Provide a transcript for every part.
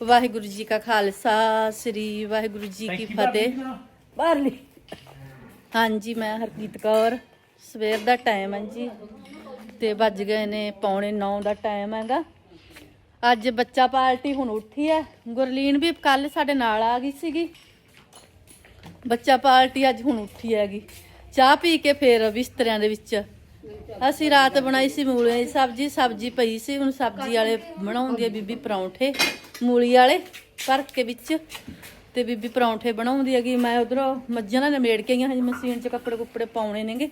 ਵਾਹਿਗੁਰੂ ਜੀ ਕਾ ਖਾਲਸਾ ਸ੍ਰੀ ਵਾਹਿਗੁਰੂ ਜੀ ਕੀ ਫਤਿਹ। ਬਾਹਰ ਲਈ ਹਾਂਜੀ ਮੈਂ ਹਰਕੀਤ ਕੌਰ। ਸਵੇਰ ਦਾ ਟਾਈਮ ਹੈ ਜੀ। ਤੇ ਵੱਜ ਗਏ ਨੇ ਪੌਣੇ 9 ਦਾ ਟਾਈਮ ਹੈਗਾ। ਅੱਜ ਬੱਚਾ ਪਾਰਟੀ ਹੁਣ ਉੱਠੀ ਹੈ ਗੁਰਲੀਨ ਵੀ ਕੱਲ ਸਾਡੇ ਨਾਲ ਆ ਗਈ ਸੀਗੀ। ਬੱਚਾ ਪਾਰਟੀ ਅੱਜ ਹੁਣ ਉੱਠੀ ਹੈਗੀ। ਚਾਹ ਪੀ ਕੇ ਫੇਰ ਬਿਸਤਰਿਆਂ ਦੇ ਵਿੱਚ। ਅਸੀਂ ਰਾਤ ਬਣਾਈ ਸੀ ਮੂਲੀਆਂ ਦੀ ਸਬਜ਼ੀ। ਸਬਜ਼ੀ ਪਈ ਸੀ। ਹੁਣ ਸਬਜ਼ੀ ਵਾਲੇ ਬਣਾਉਂਦੀ ਹੈ ਬੀਬੀ ਪਰੌਂਠੇ। ਮੂਲੀ ਵਾਲੇ ਭਰ ਕੇ ਵਿੱਚ ਤੇ ਬੀਬੀ ਪਰੌਂਠੇ ਬਣਾਉਂਦੀ ਹੈਗੀ। ਮੈਂ ਉਧਰੋਂ ਮੱਝਾਂ ਨਾਲ ਨਮੇੜ ਕੇ ਆਈਆਂ ਹਜੇ ਮਸ਼ੀਨ 'ਚ ਕੱਪੜੇ ਕੁੱਪੜੇ ਪਾਉਣੇ ਨੇਗੇ।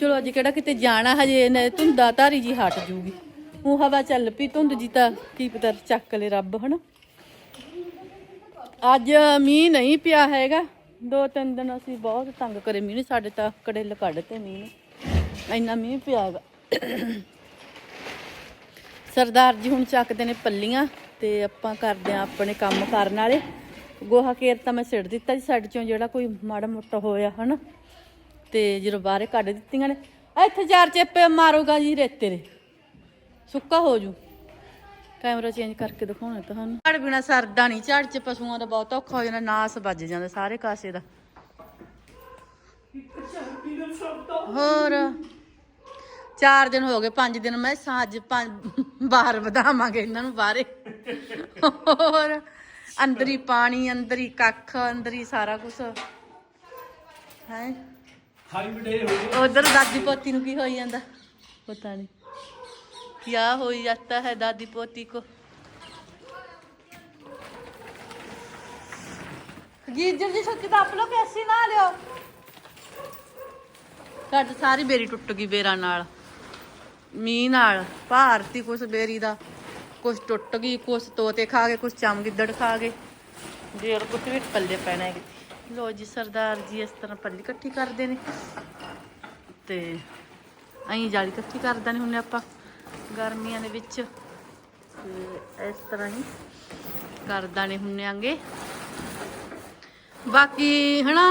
ਚਲੋ ਅੱਜ ਕਿਹੜਾ ਕਿਤੇ ਜਾਣਾ, ਹਜੇ ਨ- ਧੁੰਦਾ ਧਾਰੀ ਜੀ ਹਟ ਜੂਗੀ। ਉਹ ਹਵਾ ਚੱਲ ਪਈ ਧੁੰਦ ਜੀ ਤਾਂ ਕੀ ਪਤਾ ਚੱਕ ਲੈ ਰੱਬ, ਹਨਾ? ਅੱਜ ਮੀਂਹ ਨਹੀਂ ਪਿਆ ਹੈਗਾ। ਦੋ ਤਿੰਨ ਦਿਨ ਅਸੀਂ ਬਹੁਤ ਤੰਗ ਕਰੇ ਮੀਂਹ ਨੇ, ਸਾਡੇ ਤਾਂ ਕੜੇਲ ਕੱਢਤੇ ਮੀਂਹ ਨੇ। ਇੰਨਾ ਮੀਂਹ ਪਿਆ ਹੈਗਾ। ਸਰਦਾਰ ਜੀ ਹੁਣ ਚੱਕਦੇ ਨੇ ਪੱਲੀਆਂ। ਤੇ ਆਪਾਂ ਕਰਦੇ ਆ ਆਪਣੇ ਕੰਮ ਕਰਨ ਵਾਲੇ ਗੋਹਾ ਕੇਰ ਤਾਂ ਮੈਂ ਸਿੱਟ ਦਿੱਤਾ ਜੀ, ਸਾਡੇ ਚੋਂ ਜਿਹੜਾ ਕੋਈ ਮਾੜਾ ਮੋਟਾ ਹੋਇਆ, ਹਨਾ? ਤੇ ਜਦੋਂ ਬਾਹਰੇ ਕੱਢ ਦਿੱਤੀਆਂ ਨੇ ਇੱਥੇ ਚਾਰ ਚੇਪੇ ਮਾਰੂਗਾ ਜੀ ਰੇਤੇ ਦੇ। ਸੁੱਕਾ ਹੋ ਜੂ। ਕੈਮਰਾ ਚੇਂਜ ਕਰਕੇ ਦਿਖਾਉਣਾ ਤੁਹਾਨੂੰ ਝਾੜ ਬਿਨਾ ਸਰਦਾ ਨਹੀਂ, ਝਾੜ ਚ ਪਸ਼ੂਆਂ ਦਾ ਬਹੁਤ ਔਖਾ ਹੋ ਜਾਂਦਾ, ਨਾਸ ਵੱਜ ਜਾਂਦਾ ਸਾਰੇ ਕਾਸੇ ਦਾ। ਹੋਰ, ਚਾਰ ਦਿਨ ਹੋ ਗਏ, ਪੰਜ ਦਿਨ, ਮੈਂ ਅੱਜ ਪੰਜ, ਬਾਹਰ ਵਧਾਵਾਂਗੇ ਇਹਨਾਂ ਨੂੰ ਬਾਹਰੇ। ਹੋਰ ਅੰਦਰ ਹੀ ਪਾਣੀ ਅੰਦਰ ਹੀ ਕੱਖ ਅੰਦਰ ਹੀ ਸਾਰਾ ਕੁਝ ਹੈ? ਹਾਈਵ ਡੇ ਹੋ ਗਿਆ ਉਧਰ ਦਾਦੀ ਪੋਤੀ ਨੂੰ ਕੀ ਹੋਈ ਜਾਂਦਾ? ਪਤਾ ਨਹੀਂ ਕੀ ਹੋਈ ਜਾਂਦਾ ਹੈ ਦਾਦੀ ਪੋਤੀ ਕੋ? ਗੀਜਰ ਦੀ ਛੱਤੀ ਤਾਂ ਆਪ ਲੋ ਕੈਸੀ ਨਾ ਲਿਓ। ਕੱਟ ਸਾਰੀ ਬੇਰੀ ਟੁੱਟ ਗਈ ਬੇਰਾ ਨਾਲ। ਮੀਂਹ ਨਾਲ ਭਾਰਤੀ ਕੁਛ ਬੇਰੀ ਦਾ। ਕੁਛ ਟੁੱਟ ਗਈ, ਕੁਛ ਤੋਤੇ ਖਾ ਗਏ, ਕੁਛ ਚਮਗਿੱਦੜ ਖਾ ਗਏ। ਦੇਰ ਕੁਛ ਵੀ ਪੱਲੇ ਪੈਣਾ ਹੈ ਲੋ ਜੀ, ਸਰਦਾਰ ਜੀ ਇਸ ਤਰ੍ਹਾਂ ਪੱਲੀ ਇਕੱਠੀ ਕਰਦੇ ਨੇ। ਤੇ ਅਹੀਂ ਜਾਲੀ ਇਕੱਠੀ ਕਰਦਾ ਨੇ ਹੁੰਨੇ ਆਪਾਂ ਗਰਮੀਆਂ ਦੇ ਵਿੱਚ। ਤੇ ਇਸ ਤਰ੍ਹਾਂ ਹੀ ਕਰਦਾ ਨੇ ਹੁੰਨੇ ਆਂਗੇ ਬਾਕੀ ਹਨਾ,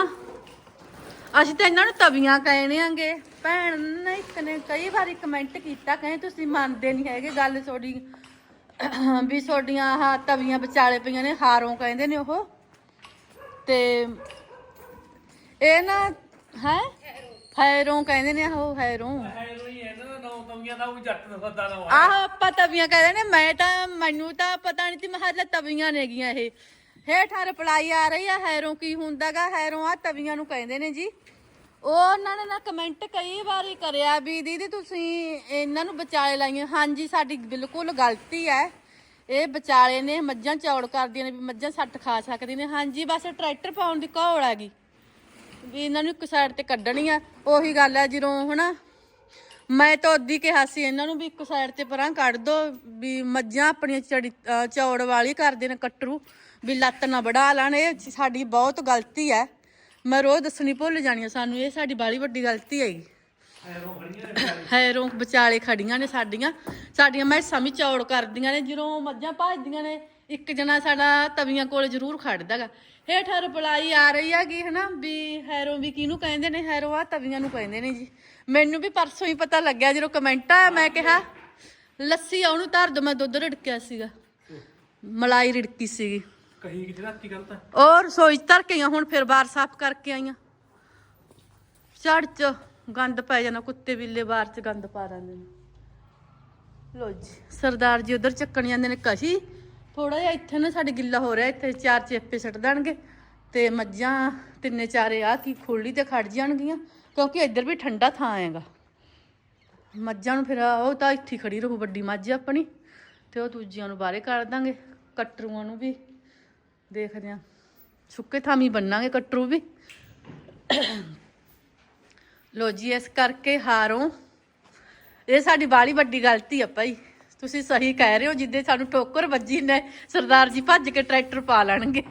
ਅਸੀਂ ਤਾਂ ਇਹਨਾਂ ਨੂੰ ਤਵੀਆਂ ਕਹਿੰਦੇ ਆਂਗੇ। ਭੈਣ ਨੇ ਇੱਕ ਨੇ ਕਈ ਵਾਰੀ ਕਮੈਂਟ ਕੀਤਾ ਕਹੇ ਤੁਸੀਂ ਮੰਨਦੇ ਨਹੀਂ ਹੈਗੇ, ਗੱਲ ਤੁਹਾਡੀ ਵੀ ਤੁਹਾਡੀਆਂ ਆਹ ਤਵੀਆਂ ਵਿਚਾਲੇ ਪਈਆਂ ਨੇ ਹਾਰੋਂ ਕਹਿੰਦੇ ਨੇ ਉਹ। ਤੇ ਇਹ ਨਾ ਹੈ? ਹੈਰੋਂ ਕਹਿੰਦੇ ਨੇ ਉਹ ਹੈਰੋਂ। ਐਨੋ ਹੀ ਹੈ ਨਾ ਨੌ ਕਮੀਆਂ ਦਾ ਉਹ ਜੱਟ ਦਾ ਸੱਦਾ ਨਾ ਆਹ ਆਪਾਂ ਤਵੀਆਂ ਕਹਿੰਦੇ ਨੇ ਮੈਂ ਤਾਂ ਮੈਨੂੰ ਤਾਂ ਪਤਾ ਨਹੀਂ ਤੀ ਮੈਂ ਹੱਲੇ ਤਵੀਆਂ ਨੇਗੀਆਂ ਇਹ। ਹੇਠਾਂ ਰਿਪਲਾਈ ਆ ਰਹੀ ਆ ਹੈਰੋਂ ਕੀ ਹੁੰਦਾਗਾ ਹੈਰੋਂ ਆ ਤਵੀਆਂ ਨੂੰ ਕਹਿੰਦੇ ਨੇ ਜੀ। ਉਹ ਉਹਨਾਂ ਨੇ ਨਾ ਕਮੈਂਟ ਕਈ ਵਾਰੀ ਕਰਿਆ ਵੀ ਦੀਦੀ ਤੁਸੀਂ ਇਹਨਾਂ ਨੂੰ ਵਿਚਾਲੇ ਲਾਈਆਂ। ਹਾਂਜੀ, ਸਾਡੀ ਬਿਲਕੁਲ ਗਲਤੀ ਹੈ। ਇਹ ਵਿਚਾਲੇ ਨੇ ਮੱਝਾਂ ਚੌੜ ਕਰਦੀਆਂ ਨੇ ਵੀ ਮੱਝਾਂ ਸੱਟ ਖਾ ਸਕਦੀਆਂ ਨੇ। ਹਾਂਜੀ, ਬਸ ਟਰੈਕਟਰ ਪਾਉਣ ਦੀ ਘੋਲ ਹੈਗੀ। ਵੀ ਇਹਨਾਂ ਨੂੰ ਇੱਕ ਸਾਈਡ ਤੇ ਕੱਢਣੀ ਆ। ਉਹੀ ਗੱਲ ਹੈ ਜਦੋਂ ਹਨਾ, ਮੈਂ ਤਾਂ ਉਦੀ ਕਿਹਾ ਸੀ ਇਹਨਾਂ ਨੂੰ ਵੀ ਇੱਕ ਸਾਈਡ ਤੇ ਪਰਾਂ ਕੱਢ ਦੋ ਵੀ ਮੱਝਾਂ ਆਪਣੀਆਂ ਚੜੀ ਚੌੜ ਵਾਲੀ ਕਰਦੇ ਨੇ ਕੱਟਰੂ, ਵੀ ਲੱਤ ਨਾ ਵੜਾ ਲੈਣ। ਇਹ ਸਾਡੀ ਬਹੁਤ ਗਲਤੀ ਹੈ। ਮੈਂ ਰੋਜ਼ ਦੱਸਣੀ ਭੁੱਲ ਜਾਣੀ ਆ, ਸਾਨੂੰ ਇਹ ਸਾਡੀ ਬਾਲੀ ਵੱਡੀ ਗਲਤੀ ਹੈਗੀ ਐਨੋ ਖੜੀਆਂ ਹੈਰੋਂ ਵਿਚਾਲੇ ਖੜੀਆਂ ਨੇ ਸਾਡੀਆਂ। ਸਾਡੀਆਂ ਮੈਸਾਂ ਵੀ ਚੌੜ ਕਰਦੀਆਂ ਨੇ, ਜਦੋਂ ਮੱਝਾਂ ਭੱਜਦੀਆਂ ਨੇ, ਇੱਕ ਜਣਾ ਸਾਡਾ ਤਵੀਆਂ ਕੋਲ ਜ਼ਰੂਰ ਖੜਦਾਗਾ ਹੇਠਾਂ ਰਿਪਲਾਈ ਆ ਰਹੀ ਹੈਗੀ, ਹਨਾ? ਵੀ ਹੈਰੋਂ ਵੀ ਕਿਹਨੂੰ ਕਹਿੰਦੇ ਨੇ? ਹੈਰੋਂ ਆ ਤਵੀਆਂ ਨੂੰ ਕਹਿੰਦੇ ਨੇ ਜੀ। ਮੈਨੂੰ ਵੀ ਪਰਸੋਂ ਹੀ ਪਤਾ ਲੱਗਿਆ ਜਦੋਂ ਕਮੈਂਟ ਆਇਆ, ਮੈਂ ਕਿਹਾ, ਲੱਸੀ ਆ, ਉਹਨੂੰ ਧਰ ਦੋ, ਮੈਂ ਦੁੱਧ ਰਿੜਕਿਆ ਸੀਗਾ। ਮਲਾਈ ਰਿੜਕੀ ਸੀਗੀ। ਕਹੀ ਕਿ ਰਾਤੀ ਗਲਤ ਹੈ? ਔਰ ਰਸੋਈ 'ਚ ਧਰ ਕੇ ਆਈਆਂ, ਹੁਣ ਫਿਰ ਬਾਹਰ ਸਾਫ਼ ਕਰਕੇ ਆਈਆਂ। ਝੜ ਚ ਗੰਦ ਪੈ ਜਾਣਾ, ਕੁੱਤੇ ਬਿੱਲੇ ਬਾਹਰ ਚ ਗੰਦ ਪਾ ਦਿੰਦੇ ਨੇ। ਲੋ ਜੀ, ਸਰਦਾਰ ਜੀ ਉਧਰ ਚੱਕਣ ਜਾਂਦੇ ਨੇ ਕਹੀ ਥੋੜਾ ਜਿਹਾ ਇੱਥੇ ਨਾ ਸਾਡੇ ਗਿੱਲਾ ਹੋ ਰਿਹਾ, ਇੱਥੇ ਚਾਰ ਚੇਪੇ ਛੱਡ ਦੇਣਗੇ। ਤੇ ਮੱਝਾਂ ਤਿੰਨੇ ਚਾਰੇ ਆ ਕੀ ਖੁੱਲੀ ਤੇ ਖੜ ਜਾਣਗੀਆਂ, ਕਿਉਂਕਿ ਇੱਧਰ ਵੀ ਠੰਡਾ ਥਾਂ ਹੈਗਾ। ਮੱਝਾਂ ਨੂੰ ਫਿਰ ਉਹ ਤਾਂ ਇੱਥੇ ਖੜੀ ਰਹੂ ਵੱਡੀ ਮੱਝ ਆਪਣੀ, ਤੇ ਉਹ ਦੂਜਿਆਂ ਨੂੰ ਬਾਹਰੇ ਕੱਢ ਦਾਂਗੇ, ਕਟਰੂਆਂ ਨੂੰ ਵੀ। ਦੇਖਦੇ ਆ ਸੁੱਕੇ ਥਾਮੀ ਬੰਨਾਂਗੇ ਕਟਰੂ ਵੀ। ਲੋ ਜੀ ਇਸ ਕਰਕੇ ਹਾਰੋਂ। ਇਹ ਸਾਡੀ ਬਾਲੀ ਵੱਡੀ ਗਲਤੀ ਆ ਭਾਈ। ਤੁਸੀਂ ਸਹੀ ਕਹਿ ਰਹੇ ਹੋ ਜਿੱਦੇ ਸਾਨੂੰ ਠੋਕਰ ਵੱਜੀ ਨੇ ਸਰਦਾਰ ਜੀ ਭੱਜ ਕੇ ਟਰੈਕਟਰ ਪਾ ਲੈਣਗੇ।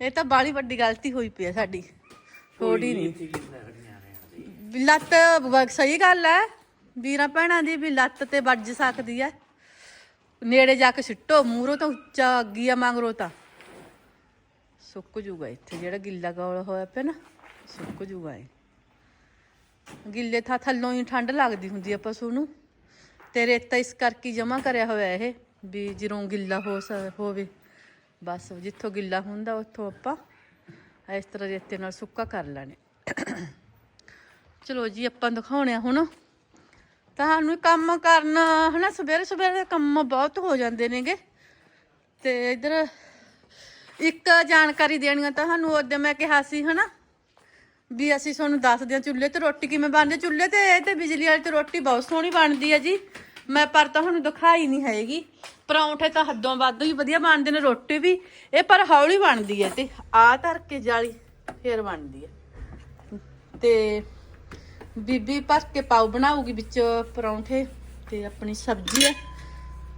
ਇਹ ਤਾਂ ਬਾਲੀ ਵੱਡੀ ਗਲਤੀ ਹੋਈ ਪਈ ਆ ਸਾਡੀ। ਥੋੜੀ ਨਹੀਂ। ਲੱਤ ਸਹੀ ਗੱਲ ਹੈ। ਵੀਰਾਂ ਭੈਣਾਂ ਦੀ ਵੀ ਲੱਤ ਤੇ ਵੱਜ ਸਕਦੀ ਹੈ। ਨੇੜੇ ਜਾ ਕੇ ਸਿੱਟੋ ਮੂਰੋ ਤਾਂ ਉੱਚਾ ਅੱਗੀ ਆ ਮੰਗਰੋ ਤਾਂ। ਸੁੱਕ ਜੂਗਾ ਇੱਥੇ, ਜਿਹੜਾ ਗਿੱਲਾ ਗੌਲ ਹੋਇਆ ਪਿਆ ਨਾ, ਸੁੱਕ ਜੂਗਾ ਇਹ। ਗਿੱਲੇ ਥਾਂ ਥੱਲੋਂ ਹੀ ਠੰਡ ਲੱਗਦੀ ਹੁੰਦੀ ਆ ਪਸ਼ੂ ਨੂੰ। ਤੇ ਰੇਤਾ ਇਸ ਕਰਕੇ ਜਮਾ ਕਰਿਆ ਹੋਇਆ ਇਹ, ਵੀ ਜਦੋਂ ਗਿੱਲਾ ਹੋ ਸ- ਹੋਵੇ। ਬਸ, ਜਿੱਥੋਂ ਗਿੱਲਾ ਹੁੰਦਾ, ਉੱਥੋਂ ਆਪਾਂ ਇਸ ਤਰ੍ਹਾਂ ਰੇਤੇ ਨਾਲ ਸੁੱਕਾ ਕਰ ਲੈਣੇ। ਚਲੋ ਜੀ, ਆਪਾਂ ਦਿਖਾਉਣੇ ਆ ਹੁਣ। ਤੁਹਾਨੂੰ ਕੰਮ ਕਰਨਾ, ਹਨਾ, ਸਵੇਰੇ ਸਵੇਰੇ ਕੰਮ ਬਹੁਤ ਹੋ ਜਾਂਦੇ ਨੇਗੇ। ਤੇ ਇਧਰ ਇੱਕ ਜਾਣਕਾਰੀ ਦੇਣੀ ਆ ਤੁਹਾਨੂੰ, ਉਹਦੇ ਮੈਂ ਕਿਹਾ ਸੀ, ਹਨਾ, ਵੀ ਅਸੀਂ ਤੁਹਾਨੂੰ ਦੱਸਦੇ ਹਾਂ ਚੁੱਲ੍ਹੇ ਤੇ ਰੋਟੀ ਕਿਵੇਂ ਬਣਦੀ ਚੁੱਲ੍ਹੇ ਤੇ ਇਹ ਤੇ ਬਿਜਲੀ ਵਾਲੀ ਤੇ ਰੋਟੀ ਬਹੁਤ ਸੋਹਣੀ ਬਣਦੀ ਹੈ ਜੀ। ਮੈਂ ਪਰ ਤਾਂ ਤੁਹਾਨੂੰ ਦਿਖਾਈ ਨਹੀਂ ਹੈਗੀ। ਪਰੌਂਠੇ ਤਾਂ ਹੱਦੋਂ ਵੱਧ ਹੀ ਵਧੀਆ ਬਣਦੇ ਨੇ, ਰੋਟੀ ਵੀ। ਇਹ ਪਰ ਹੌਲੀ ਬਣਦੀ ਹੈ ਤੇ ਆ ਧਰ ਕੇ ਜਾਲੀ ਫੇਰ ਬਣਦੀ ਹੈ ਤੇ ਬੀਬੀ ਭਰ ਕੇ ਪਾਉ ਬਣਾਉਗੀ ਵਿੱਚ ਪਰੌਂਠੇ ਤੇ ਆਪਣੀ ਸਬਜ਼ੀ ਹੈ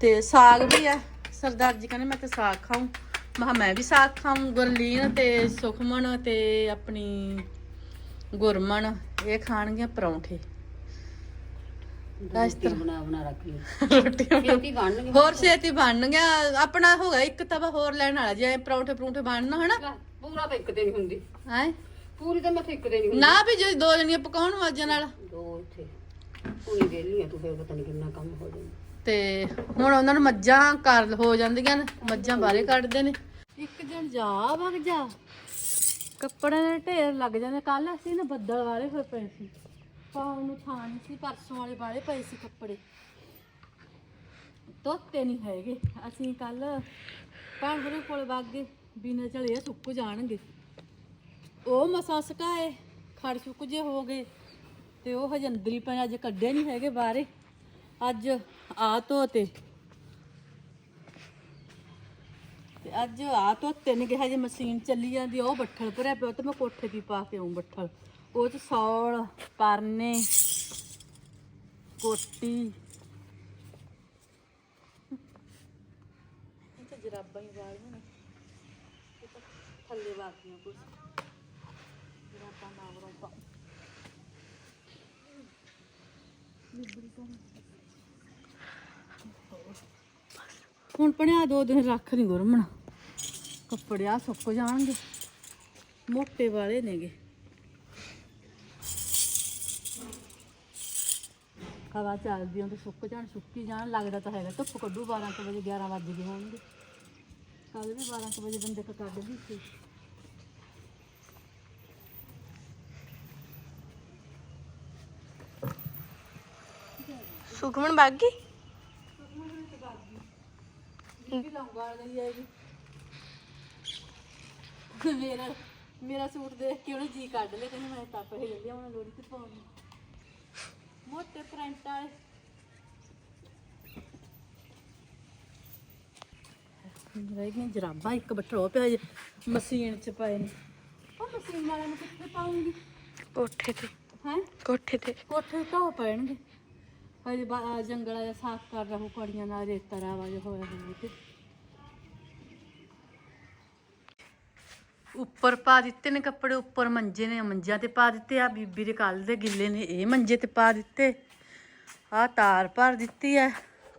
ਤੇ ਸਾਗ ਵੀ ਹੈ। ਸਰਦਾਰ ਜੀ ਕਹਿੰਦੇ ਮੈਂ ਤੇ ਸਾਗ ਖਾਉਂ ਮੈਂ ਕਿਹਾ ਮੈਂ ਵੀ ਸਾਗ ਖਾਉਂ ਗੁਰਲੀਨ ਤੇ ਸੁਖਮਨ ਤੇ ਆਪਣੀ ਗੁਰਮਨ ਇਹ ਖਾਣਗੀਆਂ ਪਰੌਂਠੇ। ਇਸ ਤਰ੍ਹਾਂ। ਬਣਾ ਬਣਾ ਰੱਖ ਲਈ। ਰੋਟੀਆਂ ਛੇਤੀ ਬਣਨਗੇ ਹੋਰ ਛੇਤੀ ਬਣ ਗਿਆ ਆਪਣਾ ਹੋ ਗਿਆ ਇੱਕ ਤਵਾ ਹੋਰ ਲੈਣ ਵਾਲਾ ਜੇ ਪਰੌਂਠੇ ਪਰੌਂਠੇ ਬਣਨਾ ਹਨਾ? ਪੂਰਾ ਤਾਂ ਇੱਕ ਤੇ ਨਹੀਂ ਹੁੰਦੀ। ਹੈ? ਪੂਰੀ ਤਾਂ ਮੈਂ ਇੱਕ ਤੇ ਨਹੀਂ ਨਾ ਵੀ ਜੇ ਦੋ ਜਣੀਆਂ ਪਕਾਉਣ ਵਾਜਾਂ ਨਾਲ। ਦੋ ਇੱਥੇ। ਪੂਰੀ ਵੇਲੀ ਆ ਤੂੰ ਫੇਰ ਪਤਾ ਨਹੀਂ ਕਿੰਨਾ ਕੰਮ ਹੋ ਜਾਂਦਾ। ਤੇ ਹੁਣ ਉਹਨਾਂ ਨੂੰ ਮੱਝਾਂ ਕਰ ਹੋ ਜਾਂਦੀਆਂ ਨੇ ਮੱਝਾਂ ਬਾਹਰੇ ਕੱਢਦੇ ਨੇ। ਇੱਕ ਦਿਨ ਜਾ ਵਗ ਜਾ। ਕੱਪੜਿਆਂ ਦੇ ਢੇਰ ਲੱਗ ਜਾਂਦੇ। ਕੱਲ ਅਸੀਂ ਨਾ ਬੱਦਲ ਵਾਲੇ ਹੋਏ ਪਏ ਸੀ। ਪਾਉਣ ਨੂੰ ਥਾਂ ਨਹੀਂ ਸੀ ਪਰਸੋਂ ਵਾਲੇ ਵਾਲੇ ਪਏ ਸੀ ਕੱਪੜੇ। ਧੋਤੇ ਨਹੀਂ ਹੈਗੇ। ਅਸੀਂ ਕੱਲ ਭੈਣ ਕੋਲ ਵਗ ਗਏ। ਬਿਨਾਂ ਝਲੇ ਸੁੱਕ ਜਾਣਗੇ। ਉਹ ਮਸਾਂ ਸੁਕਾਏ, ਖੜ ਚੁੱਕ ਜੇ ਹੋ ਗਏ। ਤੇ ਉਹ ਹਜੇ ਅੰਦਰ ਪਏ ਅੱਜ ਕੱਢੇ ਨਹੀਂ ਹੈਗੇ ਬਾਹਰੇ। ਅੱਜ ਆ ਧੋਤੇ। ਤੇ ਅੱਜ ਆ ਧੋਤੇ ਨੇ ਕਿਹਾ ਜੇ ਮਸ਼ੀਨ ਚੱਲੀ ਜਾਂਦੀ ਉਹ ਬੱਠਲ ਭਰਿਆ ਪਿਆ ਤੇ ਮੈਂ ਕੋਠੇ ਦੀ ਪਾ ਕੇ ਆਉਂ ਬੱਠਲ। ਉਹ ਚ ਸੌਲ, ਪਰਨੇ, ਕੋਟੀ। ਜਰਾਬਾਂ ਹੀ ਵਾਲੀਆਂ ਨੇ। ਥੱਲੇ ਵਾਲੀਆਂ ਕੁਛ ਜਰਾਬਾਂ ਨਾ ਬਰੋਂ ਹੁਣ ਪਣਿਆ ਦੋ ਦਿਨ, ਰੱਖ ਨਹੀਂ ਗੁਰਮਣ। ਕੱਪੜੇ ਆ ਸੁੱਕ ਜਾਣਗੇ। ਮੋਟੇ ਵਾਲੇ ਨੇਗੇ। ਹਵਾ ਚੱਲਦੀ ਹੁੰਦੀ ਸੁੱਕ ਜਾਣ, ਸੁੱਕੀ ਜਾਣ, ਲੱਗਦਾ ਤਾਂ ਹੈਗਾ। ਧੁੱਪ ਕੱਢੂ 12 ਕੁ ਵਜੇ 11 ਵਜੇ ਗਏ ਹੋਣਗੇ। ਕੱਲ ਵੀ 12 ਕੁ ਵਜੇ ਬੰਦੇ ਕੱਢ ਵੀ ਸੀ। ਸੁਖਮਨ ਲੰਗਾ ਲਈ ਹੈਗੀ ਮੇਰਾ ਮੇਰਾ ਸੂਟ ਦੇਖ ਕੇ ਉਹਨੇ ਜੀ ਕੱਢ ਲਿਆ ਕਹਿੰਦਾ ਮੈਂ ਤਾਂ ਪਹਿਲੇ ਲਿਆ ਉਹਨਾਂ ਲੋੜੀ ਤੇ ਪਾਉਣ। ਨੂੰ। ਮੋਟੇ ਪ੍ਰਿੰਟ ਵਾਲੇ। ਰਹਿ ਗਈਆਂ ਜਰਾਬਾਂ ਇੱਕ ਉਹ ਪਿਆ ਜੇ ਮਸ਼ੀਨ 'ਚ ਪਏ ਨੇ। ਉਹ ਮਸ਼ੀਨ ਵਾਲਿਆਂ ਨੂੰ ਕਿੱਥੇ ਪਾਉਂਗੀ ਕੋਠੇ ਤੇ। ਹੈ? ਕੋਠੇ ਤੇ। ਕੋਠੇ ਧੋ ਪੈਣਗੇ। ਹਜੇ ਬਾ- ਆਹ ਜੰਗਲਾ ਜਿਹਾ ਸਾਫ਼ ਕਰ ਰਹੋ, ਕੜੀਆਂ ਨਾਲ ਰੇਤਾ ਰਾਵਾ ਜਿਹਾ ਹੋਇਆ ਹੋਇਆ ਤੇ ਉੱਪਰ ਪਾ ਦਿੱਤੇ ਨੇ ਕੱਪੜੇ, ਉੱਪਰ ਮੰਜੇ ਨੇ, ਮੰਜਿਆਂ ਤੇ ਪਾ ਦਿੱਤੇ। ਆ ਬੀਬੀ ਦੇ ਕੱਲ ਦੇ ਗਿੱਲੇ ਨੇ, ਇਹ ਮੰਜੇ ਤੇ ਪਾ ਦਿੱਤੇ। ਆ ਤਾਰ ਭਰ ਦਿੱਤੀ ਐ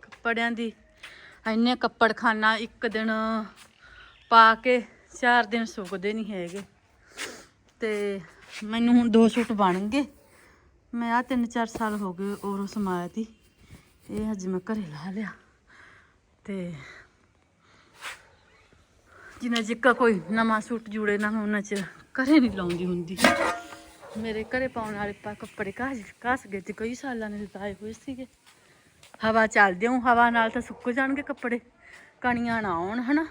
ਕੱਪੜਿਆਂ ਦੀ। ਇੰਨੇ ਕੱਪੜ ਖਾਨਾ ਇੱਕ ਦਿਨ ਪਾ ਕੇ, ਚਾਰ ਦਿਨ ਸੁੱਕਦੇ ਨਹੀਂ ਹੈਗੇ। ਤੇ ਮੈਨੂੰ ਹੁਣ ਦੋ ਸੂਟ ਬਣ ਗਏ। ਮੈਂ ਆ ਤਿੰਨ ਚਾਰ ਸਾਲ ਹੋ ਗਏ ਔਰੋਂ ਸਮਾਇਆ ਤੀ ਇਹ ਅੱਜ ਮੈਂ ਘਰੇ ਲਾ ਲਿਆ। ਤੇ ਜਿੰਨਾ ਜਿੱਕਾ ਕੋਈ ਨਵਾਂ ਸੂਟ ਜੁੜੇ ਨਾ ਉਹਨਾਂ ਚ ਘਰੇ ਨਹੀਂ ਲਾਉਂਦੀ ਹੁੰਦੀ। ਮੇਰੇ ਘਰੇ ਪਾਉਣ ਵਾਲੇ ਪਾ ਕੱਪੜੇ ਕਾਸ ਕਾਸ ਗਏ ਤੇ ਕਈ ਸਾਲਾਂ ਦੇ ਤਾਏ ਹੋਏ ਸੀਗੇ। ਹਵਾ ਚੱਲਦੀ ਹੂੰ ਹਵਾ ਨਾਲ ਤਾਂ ਸੁੱਕ ਜਾਣਗੇ ਕੱਪੜੇ। ਕਣੀਆਂ ਨਾ ਆਉਣ, ਹਨਾ।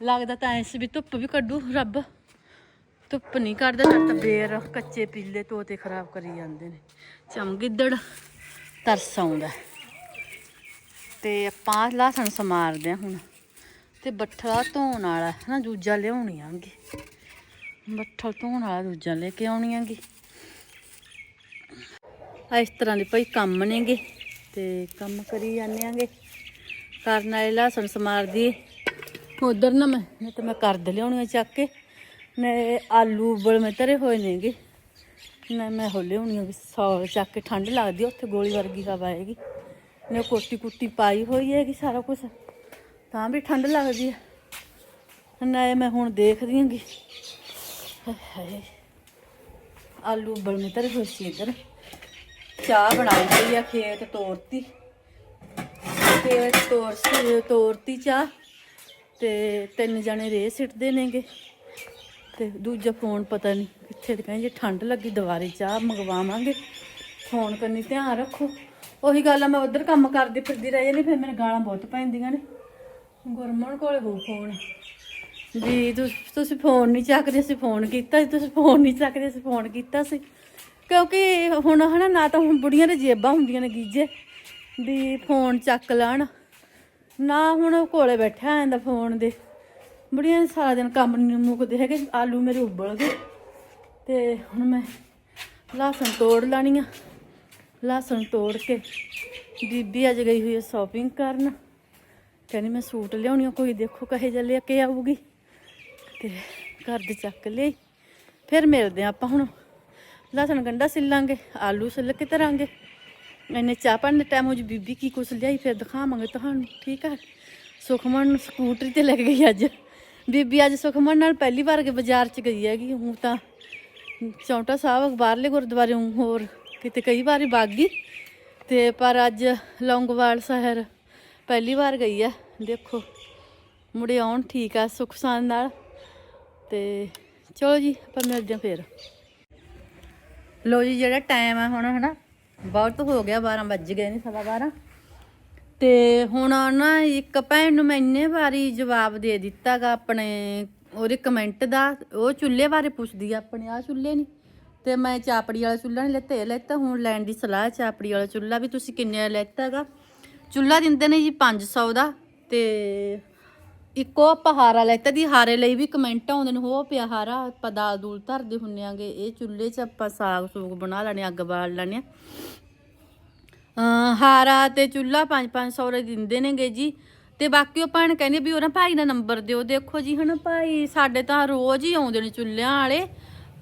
ਲੱਗਦਾ ਤਾਂ ਐਸ ਵੀ ਧੁੱਪ ਵੀ ਕੱਢੂ ਰੱਬ। ਧੁੱਪ ਨਹੀਂ ਕਰਦਾ ਨਾ ਤਾਂ ਬੇਰ ਕੱਚੇ ਪੀਲੇ ਤੋਤੇ ਖਰਾਬ ਕਰੀ ਜਾਂਦੇ ਨੇ। ਚਮਗਿੱਦੜ ਤਰਸ ਆਉਂਦਾ। ਤੇ ਆਪਾਂ ਲਸਣ ਸਮਾਰਦੇ ਹਾਂ ਹੁਣ। ਤੇ ਬੱਠਲਾ ਧੋਣ ਵਾਲਾ ਹੈ ਨਾ ਦੂਜਾ ਲਿਆਉਣੀ ਆਂਗੀ। ਬੱਠਲ ਧੋਣ ਵਾਲਾ ਦੂਜਾ ਲੈ ਕੇ ਆਉਣੀ ਆਂਗੀ। ਇਸ ਤਰ੍ਹਾਂ ਦੇ ਭਾਈ ਕੰਮ ਨੇਗੇ ਤੇ ਕੰਮ ਕਰੀ ਜਾਂਦੇ ਆਂਗੇ। ਕਰਨ ਵਾਲੇ ਲਸਣ ਸਮਾਰ ਦੀਏ। ਉਧਰ ਨਾ ਮੈਂ, ਨਹੀਂ ਤਾਂ ਮੈਂ ਕਰਦ ਲਿਆਉਣੀ ਆ ਚੱਕ ਕੇ। ਨੇ ਆਲੂ ਉਬਲ ਮੈਂ ਧਰੇ ਹੋਏ ਨੇਗੇ। ਨਾ ਮੈਂ ਹੋ ਲਿਆਉਣੀ ਆ ਵੀ ਸੌ ਚੱਕ ਕੇ ਠੰਡ ਲੱਗਦੀ ਉੱਥੇ ਗੋਲੀ ਵਰਗੀ ਹਵਾ ਆਏਗੀ ਨੇ ਕੋਟੀ ਕੁੱਟੀ ਪਾਈ ਹੋਈ ਹੈਗੀ ਸਾਰਾ ਕੁਝ ਤਾਂ ਵੀ ਠੰਡ ਲੱਗਦੀ ਹੈ ਨਾ ਮੈਂ ਹੁਣ ਦੇਖਦੀ ਹਾਂਗੀ। ਹਾਏ ਆਲੂ ਉਬਲ ਮੇ ਧਰੇ ਹੋਏ ਸੀ ਇੱਧਰ। ਚਾਹ ਬਣਾਈ ਹੋਈ ਆ, ਖੇਤ ਤੋਰਤੀ। ਖੇਤ ਤੋਰ ਤੋਰਤੀ ਚਾਹ। ਤੇ ਤਿੰਨ ਜਣੇ ਰੇ ਸਿੱਟਦੇ ਨੇਗੇ। ਤੇ ਦੂਜਾ ਫੋਨ ਪਤਾ ਨਹੀਂ ਕਿੱਥੇ ਤੇ ਕਹਿੰਦੇ ਜੇ ਠੰਡ ਲੱਗੀ ਦੁਬਾਰੇ ਚਾਹ ਮੰਗਵਾਵਾਂਗੇ। ਫੋਨ ਕਰਨੀ ਧਿਆਨ ਰੱਖੋ। ਉਹੀ ਗੱਲ ਆ, ਮੈਂ ਉਧਰ ਕੰਮ ਕਰਦੀ ਫਿਰਦੀ ਰਹਿ ਜਾਂਦੀ, ਫਿਰ ਮੇਰੇ ਗਾਲਾਂ ਬਹੁਤ ਪੈਂਦੀਆਂ ਨੇ। ਗੁਰਮਨ ਕੋਲੇ ਹੋ ਫੋਨ। ਵੀ ਤੁਸੀਂ ਫੋਨ ਨਹੀਂ ਚੱਕਦੇ, ਅਸੀਂ ਫੋਨ ਕੀਤਾ ਸੀ, ਤੁਸੀਂ ਫੋਨ ਨਹੀਂ ਚੱਕਦੇ, ਅਸੀਂ ਫੋਨ ਕੀਤਾ ਸੀ। ਕਿਉਂਕਿ ਹੁਣ ਹਨਾ, ਨਾ ਤਾਂ ਹੁਣ ਬੁੜੀਆਂ ਦੇ ਜੇਬਾਂ ਹੁੰਦੀਆਂ ਨੇ ਗੀਜੇ, ਵੀ ਫੋਨ ਚੱਕ ਲੈਣ। ਨਾ ਹੁਣ ਉਹ ਕੋਲੇ ਬੈਠਾ ਆਂਦਾ ਫੋਨ ਦੇ। ਬੜੀਆਂ ਸਾਰਾ ਦਿਨ ਕੰਮ ਨਹੀਂ ਮੁੱਕਦੇ ਹੈਗੇ, ਆਲੂ ਮੇਰੇ ਉਬਲ ਗਏ ਤੇ ਹੁਣ ਮੈਂ ਲਸਣ ਤੋੜ ਲਾਣੀ ਆ। ਲਸਣ ਤੋੜ ਕੇ ਬੀਬੀ ਅੱਜ ਗਈ ਹੋਈ ਹੈ ਸ਼ਾਪਿੰਗ ਕਰਨ। ਕਹਿੰਦੀ ਮੈਂ ਸੂਟ ਲਿਆਉਣੀ ਆ, ਕੋਈ ਦੇਖੋ ਕਹੇ ਜਿਹਾ ਲੈ ਕੇ ਆਊਗੀ। ਤੇ ਘਰ ਦੇ ਚੱਕ ਲਈ। ਫਿਰ ਮਿਲਦੇ ਆ ਆਪਾਂ ਹੁਣ। ਲਸਣ ਗੰਡਾ ਸਿੱਲਾਂਗੇ, ਆਲੂ ਸਿੱਲ ਕੇ ਧਰਾਂਗੇ। ਇਹਨੇ ਚਾਹ ਪਾਣ ਦੇ ਟਾਈਮ ਉਹ ਬੀਬੀ ਕੀ ਕੁਛ ਲਿਆਈ, ਫਿਰ ਦਿਖਾਵਾਂਗੇ ਤੁਹਾਨੂੰ, ਠੀਕ ਆ? ਸੁਖਮਨ ਸਕੂਟਰੀ ਤੇ ਲੈ ਕੇ ਗਈ ਅੱਜ। ਬੀਬੀ ਅੱਜ ਸੁਖਮਨ ਨਾਲ ਪਹਿਲੀ ਵਾਰ ਕੇ ਬਾਜ਼ਾਰ ਚ ਗਈ ਹੈਗੀ ਹੁਣ ਤਾਂ ਚੌਂਟਾ ਸਾਹਿਬ, ਬਾਹਰਲੇ ਗੁਰਦੁਆਰੇ ਊਂ ਹੋਰ ਕਿਤੇ ਕਈ ਵਾਰੀ ਵਗ ਗਈ ਤੇ ਪਰ ਅੱਜ ਲੌਂਗਵਾਲ ਸ਼ਹਿਰ ਪਹਿਲੀ ਵਾਰ ਗਈ ਆ, ਦੇਖੋ, ਮੁੜੇ ਆਉਣ ਠੀਕ ਆ ਸੁਖ ਸਾਨ ਨਾਲ। ਤੇ ਚਲੋ ਜੀ, ਆਪਾਂ ਮਿਲਦੇ ਹਾਂ ਫੇਰ। ਲੋ ਜੀ, ਜਿਹੜਾ ਟਾਈਮ ਆ ਹੁਣ, ਹਨਾ, ਬਹੁਤ ਹੋ ਗਿਆ 12 ਵੱਜ ਗਏ ਨੇ, ਸਵਾ 12 ਤੇ ਹੁਣ ਨਾ ਇੱਕ ਭੈਣ ਨੂੰ ਮੈਂ ਇੰਨੇ ਵਾਰੀ ਜਵਾਬ ਦੇ ਦਿੱਤਾਗਾ ਆਪਣੇ, ਉਹਦੇ ਕਮੈਂਟ ਦਾ, ਉਹ ਚੁੱਲ੍ਹੇ ਬਾਰੇ ਪੁੱਛਦੀ ਆ, ਆਪਣੇ ਆ ਚੁੱਲ੍ਹੇ ਨਹੀਂ ਤੇ ਮੈਂ ਚਾਪੜੀ ਵਾਲਾ ਚੁੱਲ੍ਹਾ ਨਹੀਂ ਲੈਤਾ, ਇਹ ਲੈਤਾ, ਹੁਣ ਲੈਣ ਦੀ ਸਲਾਹ ਚਾਪੜੀ ਵਾਲਾ ਚੁੱਲ੍ਹਾ ਵੀ ਤੁਸੀਂ ਕਿੰਨੇ ਦਾ ਲੈਤਾਗਾ। ਚੁੱਲ੍ਹਾ ਦਿੰਦੇ ਨੇ ਜੀ 500 ਦਾ ਤੇ ਇੱਕੋ ਆਪਾਂ ਹਾਰਾ ਲੈਤਾ, ਦੀ ਹਾਰੇ ਲਈ ਵੀ ਕਮੈਂਟ ਆਉਂਦੇ ਨੇ, ਹੋ ਪਿਆ ਹਾਰਾ, ਆਪਾਂ ਦਾਲ ਦੂਲ ਧਰਦੇ ਹੁੰਨੇ ਆਂਗੇ, ਇਹ ਚੁੱਲ੍ਹੇ 'ਚ ਆਪਾਂ ਸਾਗ ਸੂਗ ਬਣਾ ਲੈਣੇ, ਅੱਗ ਬਾਲ ਲੈਣੇ ਆ। ਹਾਰਾ ਤੇ ਚੁੱਲਾ 5-500 ਦੇ ਦਿੰਦੇ ਨੇਗੇ ਜੀ। ਤੇ ਬਾਕੀ ਉਹ ਭੈਣ ਕਹਿੰਦੀ ਵੀ ਉਹਨਾਂ ਭਾਈ ਦਾ ਨੰਬਰ ਦਿਓ। ਦੇਖੋ ਜੀ ਹਨਾ ਭਾਈ, ਸਾਡੇ ਤਾਂ ਰੋਜ਼ ਹੀ ਆਉਂਦੇ ਨੇ ਚੁੱਲ੍ਹਿਆਂ ਵਾਲੇ,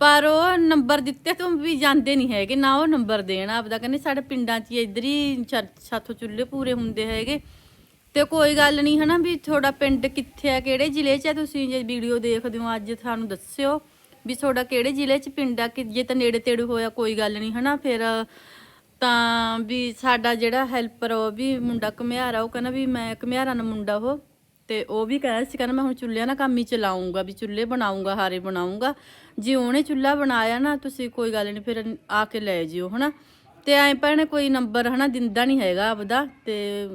ਪਰ ਉਹ ਨੰਬਰ ਦਿੱਤੇ ਤੋਂ ਵੀ ਜਾਂਦੇ ਨਹੀਂ ਹੈਗੇ, ਨਾ ਉਹ ਨੰਬਰ ਦੇਣ ਆਪਦਾ। ਕਹਿੰਦੇ ਸਾਡੇ ਪਿੰਡਾਂ 'ਚ ਹੀ ਇੱਧਰ ਹੀ ਚਾ- ਸਾਥੋਂ ਚੁੱਲ੍ਹੇ ਪੂਰੇ ਹੁੰਦੇ ਹੈਗੇ। ਤੇ ਕੋਈ ਗੱਲ ਨਹੀਂ ਹਨਾ ਵੀ ਤੁਹਾਡਾ ਪਿੰਡ ਕਿੱਥੇ ਆ, ਕਿਹੜੇ ਜ਼ਿਲ੍ਹੇ 'ਚ ਆ, ਤੁਸੀਂ ਜੇ ਵੀਡੀਓ ਦੇਖਦੇ ਹੋ, ਅੱਜ ਸਾਨੂੰ ਦੱਸਿਓ ਵੀ ਤੁਹਾਡਾ ਕਿਹੜੇ ਜ਼ਿਲ੍ਹੇ 'ਚ ਪਿੰਡ ਆ, ਕਿ ਜੇ ਤਾਂ ਨੇੜੇ ਤੇੜੇ ਹੋਇਆ, ਕੋਈ ਗੱਲ ਨਹੀਂ ਹਨਾ। ਫਿਰ ਤਾਂ ਵੀ ਸਾਡਾ ਜਿਹੜਾ ਹੈਲਪਰ ਉਹ ਵੀ ਮੁੰਡਾ ਘਮਿਆਰਾ ਉਹ ਕਹਿੰਦਾ ਵੀ ਮੈਂ ਘਮਿਆਰਾ ਨਾਲ ਮੁੰਡਾ ਉਹ। ਤੇ ਉਹ ਵੀ ਕਹਿੰਦਾ ਸੀ, ਕਹਿੰਦਾ ਮੈਂ ਹੁਣ ਚੁੱਲ੍ਹਿਆਂ ਦਾ ਕੰਮ ਹੀ ਚਲਾਉਂਗਾ ਵੀ ਚੁੱਲ੍ਹੇ ਬਣਾਉਂਗਾ ਹਾਰੇ ਬਣਾਉਂਗਾ ਜੇ ਉਹਨੇ ਚੁੱਲ੍ਹਾ ਬਣਾਇਆ ਨਾ, ਤੁਸੀਂ ਕੋਈ ਗੱਲ ਨਹੀਂ ਫਿਰ ਆ ਕੇ ਲੈ ਜਿਓ, ਹਨਾ। ਤੇ ਐਂ ਭੈਣੇ ਕੋਈ ਨੰਬਰ, ਹਨਾ, ਦਿੰਦਾ ਨਹੀਂ ਹੈਗਾ ਆਪਦਾ। ਤੇ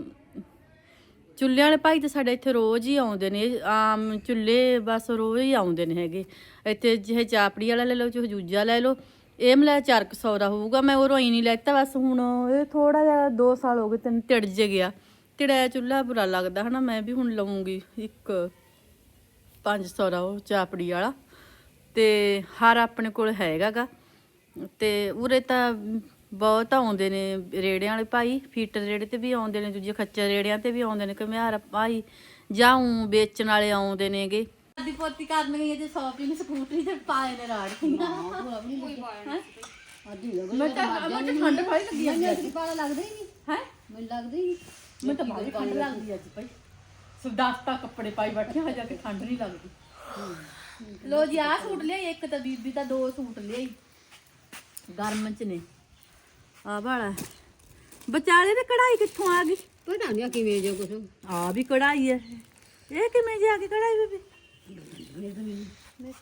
ਚੁੱਲ੍ਹੇ ਵਾਲੇ ਭਾਈ ਤਾਂ ਸਾਡੇ ਇੱਥੇ ਰੋਜ਼ ਹੀ ਆਉਂਦੇ ਨੇ, ਆਮ ਚੁੱਲ੍ਹੇ ਬਸ ਰੋਜ਼ ਹੀ ਆਉਂਦੇ ਨੇ ਹੈਗੇ। ਇੱਥੇ ਜਿਹੇ ਚਾਪੜੀ ਵਾਲਾ ਲੈ ਲਓ ਚਾਹੇ ਜੂਜਾ ਲੈ ਲਓ। ਇਹ ਮਿਲਿਆ 400 ਦਾ ਹੋਊਗਾ, ਮੈਂ ਉਹ ਰੋਈ ਨਹੀਂ ਲੈਤਾ, ਬਸ ਹੁਣ ਇਹ ਥੋੜਾ ਜਿਹਾ 2 ਸਾਲ ਹੋ ਗਏ ਤੈਨੂੰ ਟਿੜ ਜੇ ਗਿਆ। ਟਿੜਿਆ ਚੁੱਲ੍ਹਾ ਬੁਰਾ ਲੱਗਦਾ ਹਨਾ, ਮੈਂ ਵੀ ਹੁਣ ਲਵਾਂਗੀ ਇੱਕ 500 ਦਾ ਉਹ ਚਾਪੜੀ ਵਾਲਾ। ਤੇ ਹਰ ਆਪਣੇ ਕੋਲ ਹੈਗਾਗਾ। ਤੇ ਉਰੇ ਤਾਂ ਬਹੁਤ ਆਉਂਦੇ ਨੇ ਰੇੜਿਆਂ ਵਾਲੇ ਭਾਈ, ਫੀਟਰ ਰੇੜੇ ਤੇ ਵੀ ਆਉਂਦੇ ਨੇ, ਦੂਜੇ ਖੱਚਰ ਰੇੜਿਆਂ ਤੇ ਵੀ ਆਉਂਦੇ ਨੇ ਕਮਿਆਰ ਭਾਈ ਜਾਂ ਊਂ ਵੇਚਣ ਵਾਲੇ ਆਉਂਦੇ ਨੇਗੇ। ਦੀ ਪੋਤੀ ਕਰਨ ਗਈ ਜੇ ਸ਼ਾਪਿੰਗ ਸਕੂਟਰੀ ਤੇ ਪਾਏ ਨੇ ਰਾੜੀਆਂ ਮੈਂ ਤਾਂ ਮੈਂ ਤਾਂ ਠੰਡ ਪਾਈ ਲੱਗੀ ਅੱਜ ਮੈਨੂੰ ਪਾਲਾ ਲੱਗਦਾ ਹੀ ਨਹੀਂ। ਹੈ? ਮੈਨੂੰ ਲੱਗਦਾ ਹੀ ਨਹੀਂ। ਮੈਂ ਤਾਂ ਬਾਹਲੀ ਠੰਡ ਲੱਗਦੀ ਅੱਜ ਭਾਈ। ਸੁਦਾਸਤਾ ਕੱਪੜੇ ਪਾਈ ਬੈਠੇ ਹਜਾ ਕੇ ਠੰਡ ਨਹੀਂ ਲੱਗਦੀ। ਲੋ ਜੀ ਆਹ ਸੂਟ ਲਿਆਈ ਇੱਕ ਤਾਂ ਬੀਬੀ ਤਾਂ ਦੋ ਸੂਟ ਲਿਆਈ। ਗਰਮ ਚ ਨੇ। ਆ ਵਾਲਾ। ਵਿਚਾਲੇ ਤੇ ਕਢਾਈ ਕਿੱਥੋਂ ਆ ਗਈ? ਪਤਾ ਨਹੀਂ ਕਿਵੇਂ ਜੋ ਕੁਛ। ਆ ਵੀ ਕਢਾਈ ਹੈ ਇਹ ਕਿਵੇਂ ਜਾ ਕੇ ਕਢਾਈ ਬੀਬੀ?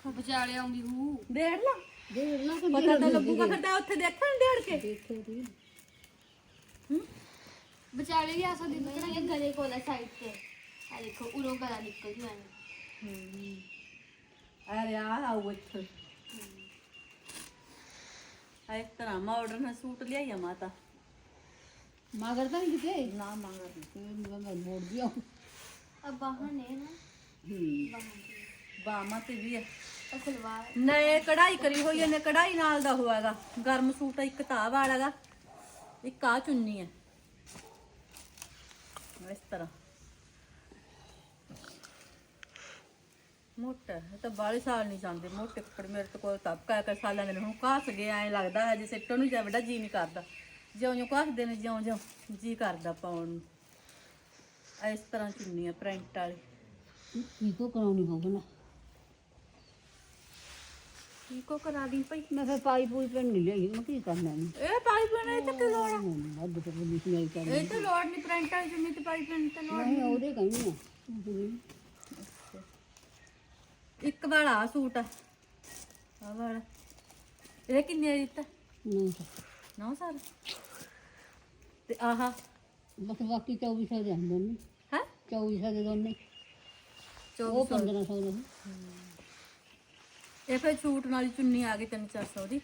ਵਿਚਾਲੇ ਆਉਂਦੀ ਹੂ ਦੇੜ ਲਾ ਦੇੜ ਲਾ ਪਤਾ ਤਾਂ ਲੱਗੂਗਾ ਖੱਡਾ ਉੱਥੇ ਦੇਖਣ ਦੇੜ ਕੇ ਦੇਖੇ ਦੀ ਵਿਚਾਲੇ ਵੀ ਆ ਸਕਦੀ ਨਾ ਇਹ ਗਲੇ ਕੋਲ ਸਾਈਡ ਤੇ ਆ ਦੇਖੋ ਉਰੋਂ ਗਲਾ ਨਿਕਲ ਜੂ ਐਨ ਅਰੇ ਆ ਆਉ ਇੱਥੇ ਆ ਇਸ ਤਰ੍ਹਾਂ ਮਾਡਰਨ ਸੂਟ ਲਿਆਈ ਆ ਮਾਤਾ ਮਗਰ ਤਾਂ ਨਹੀਂ ਕਿਤੇ। ਨਾ ਮਗਰ। ਤੇ ਮੈਂ ਮੋੜ ਦਿਆ ਅਬ ਬਾਹਰ ਨੇ ਨਾ। ਹੂੰ। ਨਾਲ ਦਾ ਹੋਇਆਗਾ ਗਰਮ ਸੂਟ ਆ, ਤਾਂ ਵਾਲਾਗਾ ਇੱਕ ਆ। ਚੁੰਨੀ ਤਾਂ ਬਾਲੇ ਸਾਲ ਨਹੀਂ ਜਾਂਦੇ। ਮੋਟੇ ਕੱਪੜ ਮੇਰੇ ਤੋਂ ਕੋਲ ਤੱਕ ਸਾਲਾਂ ਦੇ ਨੂੰ। ਕਾਸ ਗਏ ਐ ਲੱਗਦਾ ਜੇ ਸਿੱਟਣ ਨੂੰ ਜਵੜਾ ਜੀ ਨਹੀਂ ਕਰਦਾ। ਜਿਉਂ ਜਿਉਂ ਕਾਸਦੇ ਨੇ ਜਿਉਂ ਜਿਉਂ ਜੀ ਕਰਦਾ ਪਾਉਣ ਨੂੰ। ਇਸ ਤਰ੍ਹਾਂ ਚੁੰਨੀ ਆ ਪ੍ਰਿੰਟ ਵਾਲੀ। ਕੀ ਕੋ ਕਰਾਉਣੀ ਹੋਵੇ ਨਾ ਕੋ ਕਰਾ ਦੀ ਭਾਈ। ਮੈਂ ਫਿਰ ਪਾਈ ਪੂਈ ਪਿੰਡ ਨਹੀਂ ਲਈ ਮੈਂ ਕੀ ਕਰਨਾ ਇਹਨੂੰ? ਇਹ ਪਾਈ ਬਣੇ ਤੇ ਕਿ ਲੋੜ ਆ? ਵੱਧ ਤੋਂ ਵੱਧ ਨਹੀਂ ਕਰਨਾ। ਇਹ ਤਾਂ ਲੋੜ ਨਹੀਂ ਪ੍ਰਿੰਟ ਵਾਲੀ ਜੁਮੀ ਤੇ ਪਾਈ ਬਣ ਤੇ ਲੋੜ ਨਹੀਂ ਉਹਦੇ ਕਹਿੰਦੀ ਆ। ਇੱਕ ਵਾਲਾ ਸੂਟ। ਆ ਆ ਵਾਲਾ। ਇਹ ਕਿੰਨੇ ਦਾ ਦਿੱਤਾ? ਨਹੀਂ ਨੌ ਸਾਲ ਤੇ ਆਹਾ? ਬਸ ਬਾਕੀ 2400 ਦੇ ਆਂਦੇ ਨੇ ਹੈ? 2400 ਦੇ ਦੋਨੇ। ਉਹ 2400 1500 ਦੇ। ਇਹ ਫਿਰ ਸੂਟ ਨਾਲ ਹੀ ਚੁੰਨੀ ਆ ਗਈ 3-400 ਦੀ।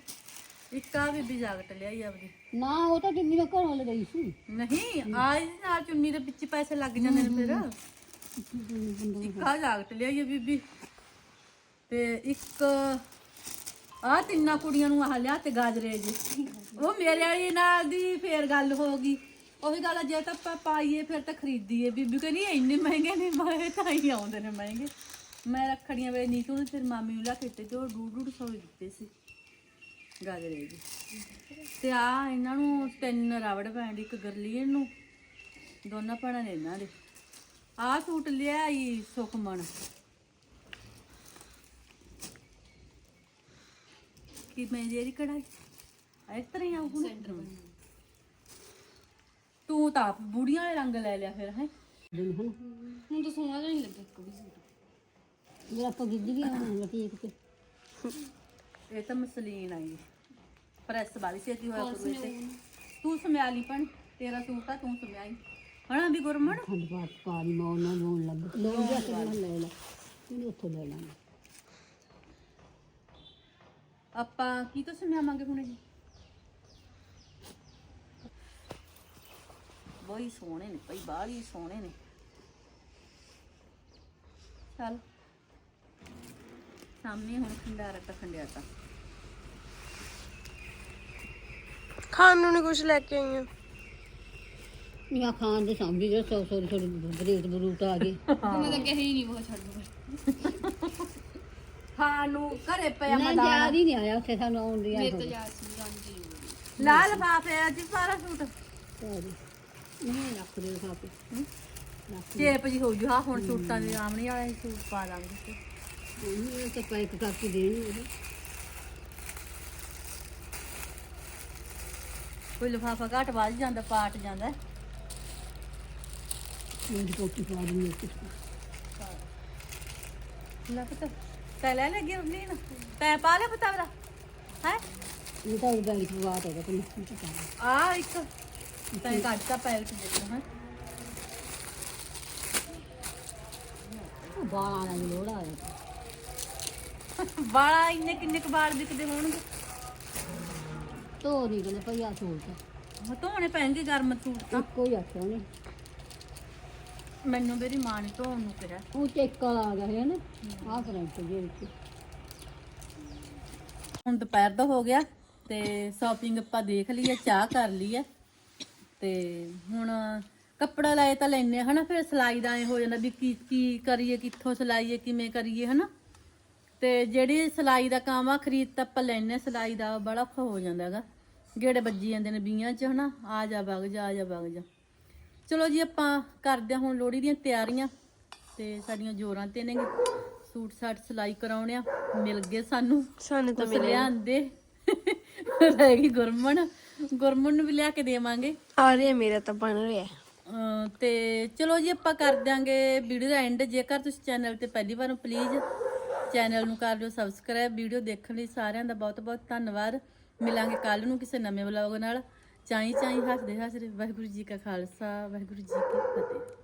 ਇੱਕ ਆ ਬੀਬੀ ਜਾਗਟ ਲਿਆਈ ਆਪਦੀ। ਨਾ ਉਹ ਤਾਂ ਜਿੰਨੀ ਮੈਂ ਘਰੋਂ ਲੈ ਗਈ ਸੀ। ਨਹੀਂ ਨਾਲ ਚੁੰਨੀ ਦੇ ਪਿੱਛੇ ਪੈਸੇ ਲੱਗ ਜਾਂਦੇ ਨੇ ਫਿਰ। ਇੱਕ ਆ ਜਾਗਟ ਲਿਆਈ ਆ ਬੀਬੀ। ਤੇ ਇੱਕ ਆ ਤਿੰਨਾਂ ਕੁੜੀਆਂ ਨੂੰ ਆਹ ਲਿਆ ਤੇ ਗਾਜਰੇ ਜੀ ਉਹ ਮੇਰੇ ਵਾਲੀ ਨਾਲ ਦੀ ਫੇਰ ਗੱਲ ਹੋ ਗਈ। ਉਹੀ ਗੱਲ ਆ, ਜੇ ਤਾਂ ਆਪਾਂ ਪਾਈਏ ਫਿਰ ਤਾਂ ਖਰੀਦੀਏ। ਬੀਬੀ ਕਹਿੰਦੀ ਇੰਨੇ ਮਹਿੰਗੇ ਨਹੀਂ ਮਾਏ ਤਾਂ ਹੀ ਆਉਂਦੇ ਨੇ ਮਹਿੰਗੇ। ਮੈਂ ਰੱਖੜੀਆਂ ਵੇ ਨੀਤੂ ਨੂੰ ਫਿਰ ਮਾਮੀ ਨੂੰ ਲਾ ਕੇ ਤੇ ਜੋ ਡੂਢ ਡੂਢ ਸੌ ਦਿੱਤੇ ਸੀ। ਗਾਜਰੇ ਜੀ ਤੇ ਆ ਇਹਨਾਂ ਨੂੰ ਤਿੰਨ ਰਬੜ ਬੈਂਡ ਇੱਕ ਗਰਲੀਨ ਨੂੰ। ਦੋਨਾਂ ਭੈਣਾਂ ਨੇ ਇਹਨਾਂ ਦੇ। ਆ ਸੂਟ ਲਿਆਈ ਸੁਖਮਨ। ਕਿ ਮੈਂ ਜਿਹੜੀ ਕਢਾਈ? ਇਸ ਤਰ੍ਹਾਂ ਹੀ ਆਉਂ ਤੂੰ ਤਾਂ ਆਪ ਬੁੜੀਆਂ ਵਾਲੇ ਰੰਗ ਲੈ ਲਿਆ ਫਿਰ ਹੈ? ਦਿਨ ਹਨ ਹੁਣ ਤਾਂ ਸੋਹਣਾ ਜਿਹਾ ਨਹੀਂ ਲੱਗਿਆ ਇੱਕ ਵੀ ਸੂਟ। ਜਿਹੜਾ ਆਪਾਂ ਗਿੱਜ ਗਿਆ ਹੁਣ ਲਟੀਕ ਤੇ। ਇਹ ਤਾਂ ਮਸਲੀਨ ਆਈ ਪ੍ਰੈਸ ਵਾਲੀ ਛੇਤੀ ਹੋਇਆ ਕਰੂ ਤੇ। ਤੂੰ ਸਮਿਆਲੀ ਪਣ ਤੇਰਾ ਸੂਟ ਆ ਤੂੰ ਸਮਿਆਈ। ਹਣਾ ਵੀ ਗੁਰਮਣ? ਖੰਡ ਪਾਤ ਪਾਣੀ ਮਾ ਉਹਨਾਂ ਨੂੰ ਲੱਗ ਲੋੜ ਜਾ ਕੇ ਮੈਂ ਲੈ ਲਾ। ਇਹਨੂੰ ਉੱਥੋਂ ਲੈ ਲਾਂਗੇ। ਆਪਾਂ ਕੀ ਤੋਂ ਸਮਿਆਵਾਂਗੇ ਹੁਣ ਜੀ? ਬਈ ਸੋਹਣੇ ਨੇ ਭਈ ਬਾਹਰ ਹੀ ਸੋਹਣੇ ਨੇ। ਚੱਲ। ਸਾਹਮਣੇ ਹੁਣ ਖੰਡਾਰਾ ਤਾਂ ਖੰਡਿਆ ਤਾਂ ਖਾਣ ਨੂੰ ਨਹੀਂ ਕੁਝ ਲੈ ਕੇ ਆਈ ਆ। ਨਿਆ ਖਾਨ ਦੇ ਸਾਹਮਣੇ ਜਿਹੜਾ ਸੌ ਸੌ ਥੋੜੀ ਬਰੇਟ ਬਰੂਟ ਆ ਗਈ ਮੈਂ ਤਾਂ ਕਿਹਾ ਹੀ ਨਹੀਂ ਉਹ ਛੱਡ ਦੂੰਗਾ ਖਾਣ ਨੂੰ ਘਰੇ ਪਿਆ ਨਾ ਮਦਾਨ। ਯਾਦ ਹੀ ਨਹੀਂ ਆਇਆ ਉੱਥੇ ਸਾਨੂੰ ਆਉਣ ਦੀ ਮੇਰੇ ਤਾਂ ਯਾਦ ਸੀ ਹਾਂਜੀ ਲਾਲ ਲਿਫਾਫੇ ਅੱਜ ਸਾਰਾ ਸੂਟ। ਨਹੀਂ ਰੱਖ ਦੇ ਖਾਪੇ ਚੇਪ ਜੀ ਹੋ ਜੂ ਹਾਂ ਹੁਣ ਸੂਟਾਂ ਦੇ ਆਮਣੀ ਵਾਲੇ ਹੀ ਸੂਟ ਪਾ ਲਾਂਗੇ ਤੇ। ਇਹ ਤਾਂ ਪੈਕ ਕਰਕੇ ਦੇਣੀ ਕੋਈ ਲਿਫਾਫਾ ਘੱਟ ਜਾਂਦਾ ਪਾਟ ਜਾਂਦਾ। ਮੇਰੀ ਕੋਟੀ ਪਾ ਦਿੰਦੀ ਇੱਕ ਲੱਗ ਤਾਂ ਤੈ ਲੈ ਲੱਗੀ ਨਾ। ਤੈ ਪਾ ਲੈ ਪਤਾ ਮੇਰਾ ਹੈ? ਇਹ ਤਾਂ ਗਾੜੀ ਪਵਾ ਤਾ ਤੇ ਨਹੀਂ ਪਤਾ ਆ ਇੱਕ। ਤੈ ਕੱਟਤਾ ਪੈਰ ਤੇ ਦੇਖੋ ਹੈ। ਉਹ ਬਾਲਾਂ ਨਾਲ ਲੋੜ ਆ ਗਿਆ ਵਾਲਾ ਇੰਨੇ ਕਿੰਨੇ ਕੁ ਵਾਲ ਵਿਕਦੇ ਹੋਣਗੇ? ਤੋ ਨਹੀਂ ਗਲੇ ਪਈਆ ਸੂਟ ਉਹ ਧੋਣੇ ਪੈਣਗੇ ਗਰਮ ਸੂਟ ਤਾਂ। ਇੱਕੋ ਹੀ ਆਖਿਆ ਉਹਨੇ। ਮੈਨੂੰ ਮੇਰੀ ਮਾਂ ਨੇ ਧੋਣ ਨੂੰ ਕਿਹਾ। ਉਹ ਚੈੱਕ ਵਾਲਾ ਆ ਗਿਆ ਹੈ ਨਾ ਆਹ ਕਰੰਟ ਦੇ ਵਿੱਚ। ਹੁਣ ਦੁਪਹਿਰ ਦਾ ਹੋ ਗਿਆ ਤੇ ਸ਼ਾਪਿੰਗ ਆਪਾਂ ਦੇਖ ਲਈ ਹੈ ਚਾਹ ਕਰ ਲਈ ਹੈ ਤੇ ਹੁਣ ਕੱਪੜਾ ਲਾਏ ਤਾਂ ਲੈਨੇ ਆ, ਹਨਾ? ਫਿਰ ਸਿਲਾਈ ਦਾ ਐ ਹੋ ਜਾਂਦਾ ਵੀ ਕੀ ਕੀ ਕਰੀਏ ਕਿੱਥੋਂ ਸਿਲਾਈਏ ਕਿਵੇਂ ਕਰੀਏ ਹਨਾ? ਤੇ ਜਿਹੜੀ ਸਿਲਾਈ ਦਾ ਕੰਮ ਆ ਖਰੀਦ ਤਾਂ ਆਪਾਂ ਲੈਨੇ ਸਿਲਾਈ ਦਾ ਬੜਾ ਔਖਾ ਹੋ ਜਾਂਦਾ ਹੈਗਾ। ਗੇੜੇ ਵੱਜੀ ਜਾਂਦੇ ਨੇ ਬੀਆਂ 'ਚ ਹਨਾ? ਆ ਜਾ ਵਗ ਜਾ ਆ ਜਾ ਵਗ ਜਾ। ਚਲੋ ਜੀ ਆਪਾਂ ਕਰਦੇ ਹਾਂ ਹੁਣ ਲੋਹੜੀ ਦੀਆਂ ਤਿਆਰੀਆਂ। ਤੇ ਸਾਡੀਆਂ ਜੋਰਾਂ ਤੇ ਨੇ। ਸੂਟ ਸਾਟ ਸਿਲਾਈ ਕਰਾਉਣੇ ਆ। ਮਿਲ ਗਏ ਸਾਨੂੰ। ਸਾਨੂੰ ਤਾਂ ਕੁਛ ਲਿਆਂਦੇ। ਰਹਿ ਗਈ ਗੁਰਮਨ ਗੁਰਮਨ ਨੂੰ ਵੀ ਲਿਆ ਕੇ ਦੇਵਾਂਗੇ। ਆ ਰਿਹਾ ਮੇਰਾ ਤਾਂ ਬਣ ਰਿਹਾ। ਅਮ ਤੇ ਚਲੋ ਜੀ ਆਪਾਂ ਕਰ ਦਿਆਂਗੇ ਵੀਡੀਓ ਦਾ ਐਂਡ ਜੇਕਰ ਤੁਸੀਂ ਚੈਨਲ ਤੇ ਪਹਿਲੀ ਵਾਰ ਪਲੀਜ਼ ਚੈਨਲ ਨੂੰ ਕਰ ਲਿਓ ਸਬਸਕ੍ਰਾਈਬ ਵੀਡੀਓ ਦੇਖਣ ਲਈ ਸਾਰਿਆਂ ਦਾ ਬਹੁਤ ਬਹੁਤ ਧੰਨਵਾਦ। ਮਿਲਾਂਗੇ ਕੱਲ ਨੂੰ ਕਿਸੇ ਨਵੇਂ ਵਲੌਗ ਨਾਲ। ਚਾਈ ਚਾਈ ਹੱਸਦੇ ਹੱਸਦੇ ਵਾਹਿਗੁਰੂ ਜੀ ਕਾ ਖਾਲਸਾ ਵਾਹਿਗੁਰੂ ਜੀ ਕੀ ਫਤਿਹ।